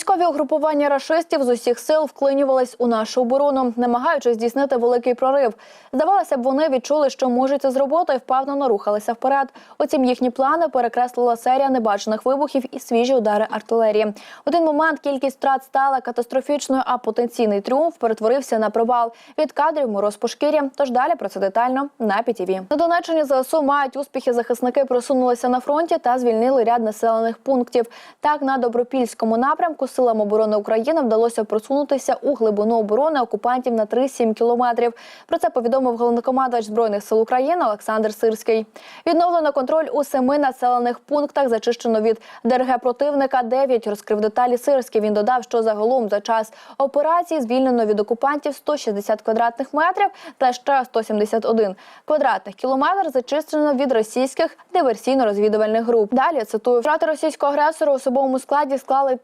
Військові угрупування рашистів з усіх сил вклинювались у нашу оборону, намагаючись здійснити великий прорив. Здавалося б, вони відчули, що можуть це зробити, і впевнено рухалися вперед. Утім, їхні плани перекреслила серія небачених вибухів і свіжі удари артилерії. В один момент кількість втрат стала катастрофічною, а потенційний тріумф перетворився на провал. Від кадрів мороз по шкірі. Тож далі про це детально на ПІТІВІ. На Донеччині ЗСУ мають успіхи. Захисники просунулися на фронті та звільнили ряд населених пунктів. Так на добропільському напрямку силам оборони України вдалося просунутися у глибину оборони окупантів на 3-7 кілометрів. Про це повідомив головнокомандувач збройних сил України Олександр Сирський. Відновлено контроль у семи населених пунктах. Зачищено від ДРГ противника 9, Розкрив деталі Сирський. Він додав, що загалом за час операції звільнено від окупантів 160 квадратних метрів та ще 171 квадратних кілометр зачищено від російських диверсійно-розвідувальних груп. Далі цитую втрати російського агресора у особовому складі склали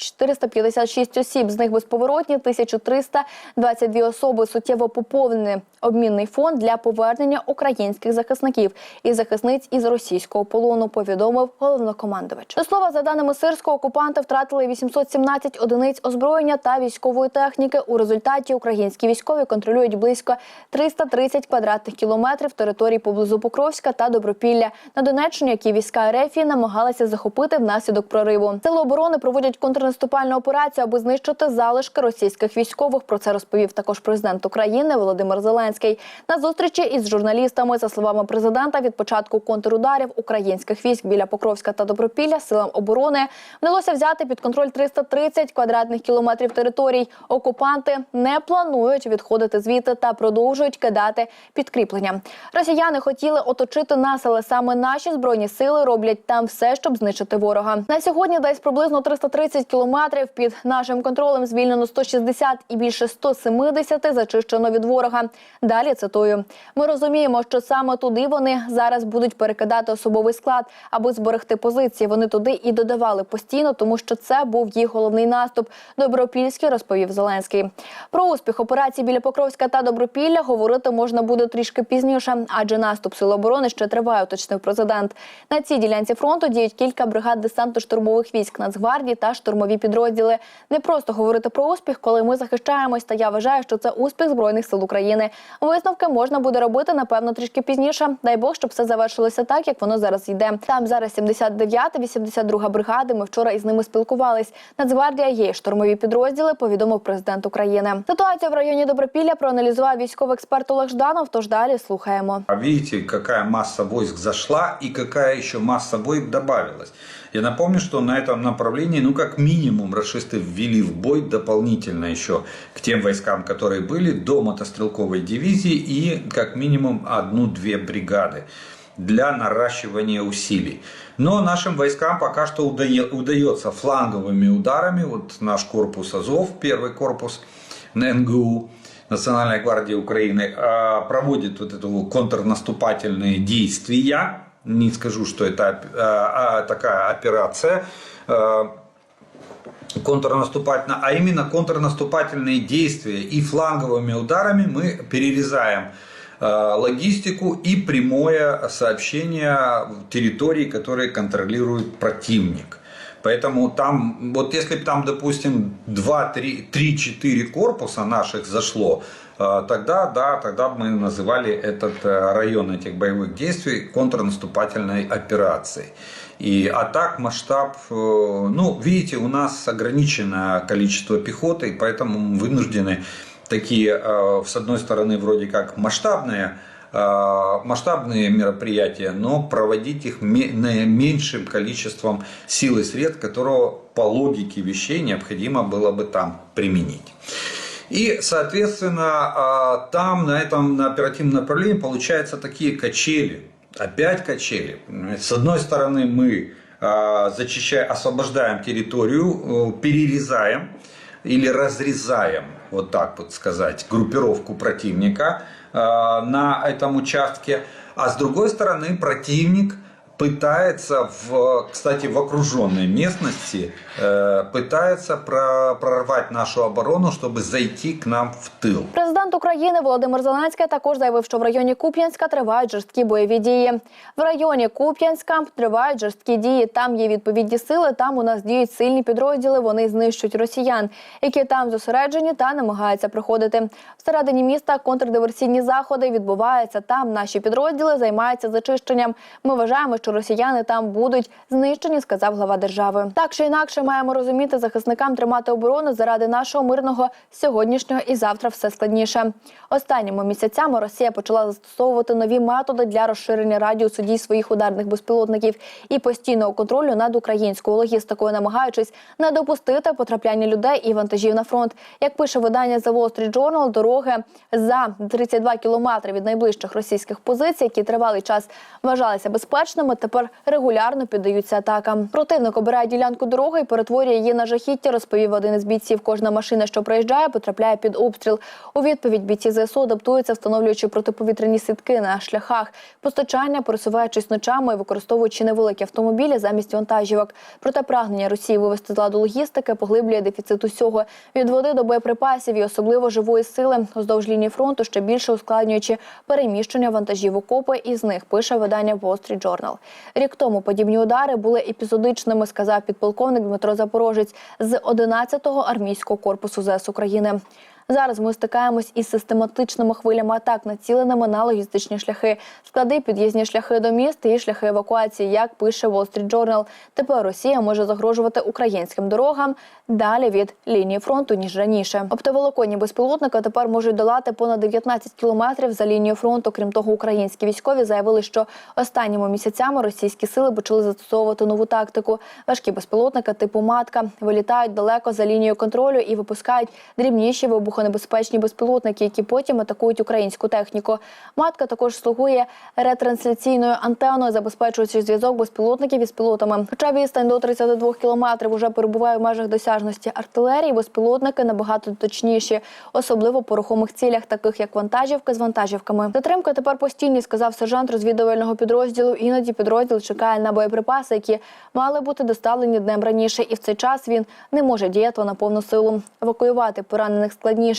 2456 осіб. З них безповоротні 1322 особи. Суттєво поповнений обмінний фонд для повернення українських захисників і захисниць із російського полону. Повідомив головнокомандувач. До слова, за даними сирського, окупанти втратили 817 одиниць озброєння та військової техніки. У результаті українські військові контролюють близько 330 квадратних кілометрів території поблизу Покровська та Добропілля на Донеччині, які війська РФ намагалися захопити внаслідок прориву. Сили оборони проводять контрнаступальну операцію, аби знищити залишки російських військових. Про це розповів також президент України Володимир Зеленський на зустрічі із журналістами. За словами президента, від початку контрударів українських військ біля Покровська та Добропілля силам оборони вдалося взяти під контроль 330 квадратних кілометрів територій. Окупанти не планують відходити звідти та продовжують кидати підкріплення. Росіяни хотіли оточити нас, але саме наші збройні сили роблять там все, щоб знищити ворога. На сьогодні десь приблизно 330 кілометрів під нашим контролем звільнено 160 і більше 170 зачищено від ворога. Далі цитую: ми розуміємо, що саме туди вони зараз будуть перекидати особовий склад, аби зберегти позиції. Вони туди і додавали постійно, тому що це був їх головний наступ. Добропільський розповів Зеленський. Про успіх операції біля Покровська та Добропілля говорити можна буде трішки пізніше, адже наступ сил оборони ще триває, уточнив президент. На цій ділянці фронту діють кілька бригад десантно-штурмових військ Нацгвардії та штурмові підрозділи. Не просто говорити про успіх, коли ми захищаємось. Та я вважаю, що це успіх збройних сил України. Висновки можна буде робити напевно трішки пізніше. Дай Бог, щоб все завершилося так, як воно зараз йде. Там зараз 79-та, 82-га бригади. Ми вчора із ними спілкувались. Нацгвардія є штурмові підрозділи. Повідомив президент України. Ситуацію в районі Добропілля проаналізував військовий експерт Олег Жданов. Тож далі слухаємо. А видите, какая масса войск зашла и какая еще масса войск добавилась. Я напомню, что на этом направлении, ну как минимум, расисты ввели в бой дополнительно еще к тем войскам, которые были до мотострелковой дивизии и как минимум одну-две бригады для наращивания усилий. Но нашим войскам пока что удае- удается фланговыми ударами, вот наш корпус Азов, первый корпус НГУ, Национальной гвардии Украины, а, проводит вот это контрнаступательные действия. Не скажу, что это а, а, такая операция а, контрнаступательная, а именно контрнаступательные действия и фланговыми ударами мы перерезаем э, логистику и прямое сообщение территорий, которые контролирует противник. Поэтому там, вот если бы там, допустим, 2, 3, 3-4 корпуса наших зашло, э, тогда, да, тогда мы называли этот э, район этих боевых действий контрнаступательной операцией. И, а так масштаб, э, ну, видите, у нас ограниченное количество пехоты, поэтому мы вынуждены такие, с одной стороны, вроде как масштабные, масштабные мероприятия, но проводить их ме- наименьшим количеством сил и средств, которого по логике вещей необходимо было бы там применить. И, соответственно, а, там на этом на оперативном направлении получаются такие качели. Опять качели. С одной стороны, мы а, зачищаем, освобождаем территорию, э, перерезаем или разрезаем, вот так вот сказать, группировку противника на этом участке. А с другой стороны, противник пытается, в, кстати, в окруженной местности, э, пытается про- прорвать нашу оборону, чтобы зайти к нам в тыл. Президент України Володимир Зеленський також заявив, що в районі Куп'янська тривають жорсткі бойові дії. В районі Куп'янська тривають жорсткі дії. Там є відповідні сили. Там у нас діють сильні підрозділи. Вони знищують росіян, які там зосереджені та намагаються приходити. Всередині міста контрдиверсійні заходи відбуваються. Там наші підрозділи займаються зачищенням. Ми вважаємо, що росіяни там будуть знищені, сказав глава держави. Так чи інакше маємо розуміти захисникам тримати оборону заради нашого мирного сьогоднішнього і завтра все складніше. Останніми місяцями Росія почала застосовувати нові методи для розширення радіусу дій своїх ударних безпілотників і постійного контролю над українською логістикою, намагаючись не допустити потрапляння людей і вантажів на фронт. Як пише видання The Wall Street Journal, дороги за 32 кілометри від найближчих російських позицій, які тривалий час вважалися безпечними, тепер регулярно піддаються атакам. Противник обирає ділянку дороги і перетворює її на жахіття. Розповів один із бійців. Кожна машина, що проїжджає, потрапляє під обстріл. У відповідь бійці ЗСУ адаптуються, встановлюючи протиповітряні сітки на шляхах, постачання, пересуваючись ночами і використовуючи невеликі автомобілі замість вантажівок. Проте прагнення Росії вивести з ладу логістики поглиблює дефіцит усього від води до боєприпасів і особливо живої сили уздовж лінії фронту, ще більше ускладнюючи переміщення вантажів у копи. Із них пише видання Wall Street Journal. Рік тому подібні удари були епізодичними, сказав підполковник Дмитро Запорожець з 11-го армійського корпусу ЗС України. Зараз ми стикаємось із систематичними хвилями атак, націленими на логістичні шляхи, склади, під'їзні шляхи до міст і шляхи евакуації, як пише Wall Street Journal. Тепер Росія може загрожувати українським дорогам далі від лінії фронту ніж раніше. Оптоволоконні безпілотники тепер можуть долати понад 19 кілометрів за лінією фронту. Крім того, українські військові заявили, що останніми місяцями російські сили почали застосовувати нову тактику. Важкі безпілотники типу матка вилітають далеко за лінією контролю і випускають дрібніші вибухонебезпечні безпілотники, які потім атакують українську техніку. Матка також слугує ретрансляційною антеною, забезпечуючи зв'язок безпілотників із пілотами. Хоча відстань до 32 кілометрів уже перебуває в межах досяжності артилерії, безпілотники набагато точніші, особливо по рухомих цілях, таких як вантажівки з вантажівками. Затримка тепер постійні, сказав сержант розвідувального підрозділу. Іноді підрозділ чекає на боєприпаси, які мали бути доставлені днем раніше, і в цей час він не може діяти на повну силу. Евакуювати поранених складніше.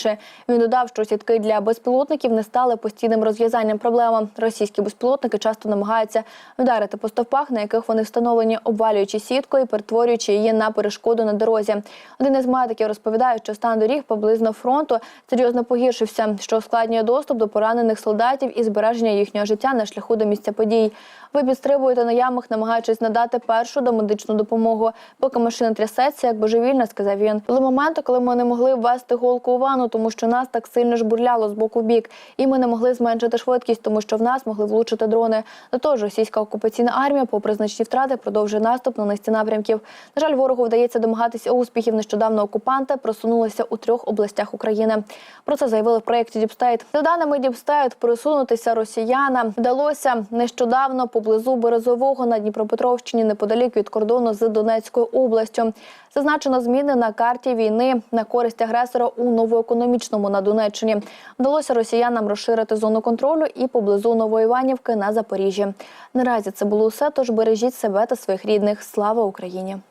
Він додав, що сітки для безпілотників не стали постійним розв'язанням проблеми. Російські безпілотники часто намагаються вдарити по стовпах, на яких вони встановлені, обвалюючи сітку і перетворюючи її на перешкоду на дорозі. Один із медиків розповідає, що стан доріг поблизно фронту серйозно погіршився, що ускладнює доступ до поранених солдатів і збереження їхнього життя на шляху до місця подій. Ви підстрибуєте на ямах, намагаючись надати першу домедичну допомогу, поки машина трясеться, як божевільна, сказав він. Були моменти, коли ми не могли ввести голку у ванну, тому що нас так сильно жбурляло з боку в бік, і ми не могли зменшити швидкість, тому що в нас могли влучити дрони. До того ж, російська окупаційна армія, попри значні втрати, продовжує наступ на низці напрямків. На жаль, ворогу вдається домагатися успіхів. Нещодавно окупанти просунулися у трьох областях України. Про це заявили в проєкті Діпстейт. За даними Діпстейт, просунутися росіянам вдалося нещодавно поблизу Березового на Дніпропетровщині, неподалік від кордону з Донецькою областю. Зазначено зміни на карті війни на користь агресора у новоекономічному на Донеччині. Вдалося росіянам розширити зону контролю і поблизу Новоіванівки на Запоріжжі. Наразі це було все. Тож бережіть себе та своїх рідних. Слава Україні!